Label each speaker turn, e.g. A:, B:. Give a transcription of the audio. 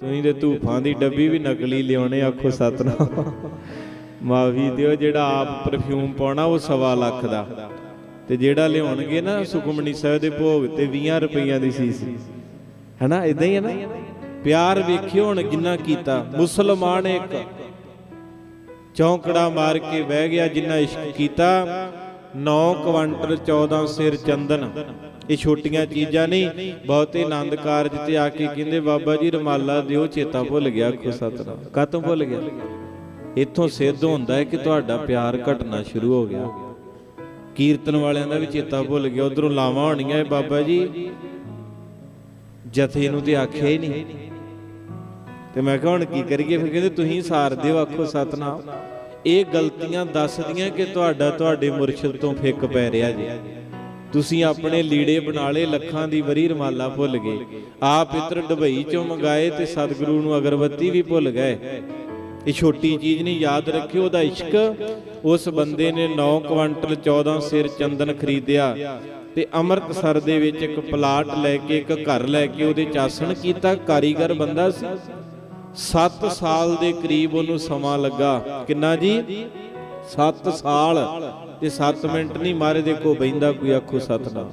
A: ਤੁਸੀਂ ਤੇ ਧੂਫਾਂ ਦੀ ਡੱਬੀ ਵੀ ਨਕਲੀ ਲਿਆਉਣੇ ਆਖੋ ਸਤਨਾਮ। ਮਾਫੀ ਦਿਓ, ਜਿਹੜਾ ਆਪ ਪਰਫਿਊਮ ਪਾਉਣਾ ਉਹ ਸਵਾ ਲੱਖ ਦਾ। ਤੇ ਜਿਹੜਾ ਲਿਆਉਣਗੇ ਨਾ ਸੁਖਮਨੀ ਸਾਹਿਬ ਦੇ ਭੋਗ ਤੇ 20 ਰੁਪਈਆਂ ਦੀ ਸੀਸੀ। ਹਨਾ ਇਦਾਂ ਹੀ ਹੈ ਨਾ? ਪਿਆਰ ਵੇਖਿਓ ਹੁਣ ਕਿੰਨਾ ਕੀਤਾ। ਮੁਸਲਮਾਨ ਇੱਕ ਚੌਂਕੜਾ ਮਾਰ ਕੇ ਬਹਿ ਗਿਆ ਜਿੰਨਾ ਇਸ਼ਕ ਕੀਤਾ। 9 ਕੁਆਂਟਲ 14 ਸਿਰ ਚੰਦਨ। ਇਹ ਛੋਟੀਆਂ ਚੀਜ਼ਾਂ ਨਹੀਂ, ਬਹੁਤੇ ਆਨੰਦ ਕਾਰਜ ਤੇ ਆ ਕੇ ਕਹਿੰਦੇ, ਬਾਬਾ ਜੀ, ਰਮਾਲਾ ਦਿਓ, ਚੇਤਾ ਭੁੱਲ ਗਿਆ ਆਖੋ ਸਤਨਾਮ। ਕਾਤੋਂ ਭੁੱਲ ਗਿਆ? ਇੱਥੋਂ ਸਿੱਧ ਹੁੰਦਾ ਹੈ ਕਿ ਤੁਹਾਡਾ ਪਿਆਰ ਘਟਣਾ ਸ਼ੁਰੂ ਹੋ ਗਿਆ। ਕੀਰਤਨ ਵਾਲਿਆਂ ਦਾ ਵੀ ਚੇਤਾ ਭੁੱਲ ਗਿਆ, ਉਧਰੋਂ ਲਾਵਾਂ ਹੋਣੀਆਂ ਇਹ ਬਾਬਾ ਜੀ। ਜਥੇ ਨੂੰ ਤੇ ਆਖਿਆ ਹੀ ਨਹੀਂ। ਤੇ ਮੈਂ ਕਿਹਾ, ਹੁਣ ਕੀ ਕਰੀਏ? ਫਿਰ ਕਹਿੰਦੇ, ਤੁਸੀਂ ਸਾਰ ਦਿਓ ਆਖੋ ਸਤਨਾਮ। ਇਹ ਗਲਤੀਆਂ ਦੱਸਦੀਆਂ ਕਿ ਤੁਹਾਡਾ ਤੁਹਾਡੇ ਮੁਰਸ਼ਿਦ ਤੋਂ ਫਿੱਕ ਪੈ ਰਿਹਾ ਜੀ। ਤੁਸੀਂ ਆਪਣੇ ਲੀੜੇ ਬਣਾ ਲਏ, ਲੱਖਾਂ ਦੀ ਵਰੀ ਰਮਾਲਾ ਭੁੱਲ ਗਏ। ਆਪ ਇਤਰ ਦੁਬਈ ਚੋਂ ਮੰਗਾਏ ਤੇ ਸਤਿਗੁਰੂ ਨੂੰ ਅਗਰਬੱਤੀ ਵੀ ਭੁੱਲ ਗਏ। ਇਹ ਛੋਟੀ ਚੀਜ਼ ਨਹੀਂ, ਯਾਦ ਰੱਖਿਓ, ਉਹਦਾ ਇਸ਼ਕ। ਉਸ ਬੰਦੇ ਨੇ 9 ਕੁਆਂਟਲ 14 ਸਿਰ ਚੰਦਨ ਖਰੀਦਿਆ ਤੇ ਅੰਮ੍ਰਿਤਸਰ ਦੇ ਵਿੱਚ ਇੱਕ ਪਲਾਟ ਲੈ ਕੇ, ਇੱਕ ਘਰ ਲੈ ਕੇ ਉਹਦੇ ਚਾਸਣ ਕੀਤਾ। ਕਾਰੀਗਰ ਬੰਦਾ ਸੀ। 7 ਸਾਲ ਦੇ ਕਰੀਬ ਉਹਨੂੰ ਸਮਾਂ ਲੱਗਾ। ਕਿੰਨਾ ਜੀ? 7 ਸਾਲ ਤੇ 7 ਮਿੰਟ ਨਹੀਂ ਮਾਰੇ ਦੇਖੋ ਬੈਂਦਾ ਕੋਈ ਆਖੋ ਸਤਨਾਮ।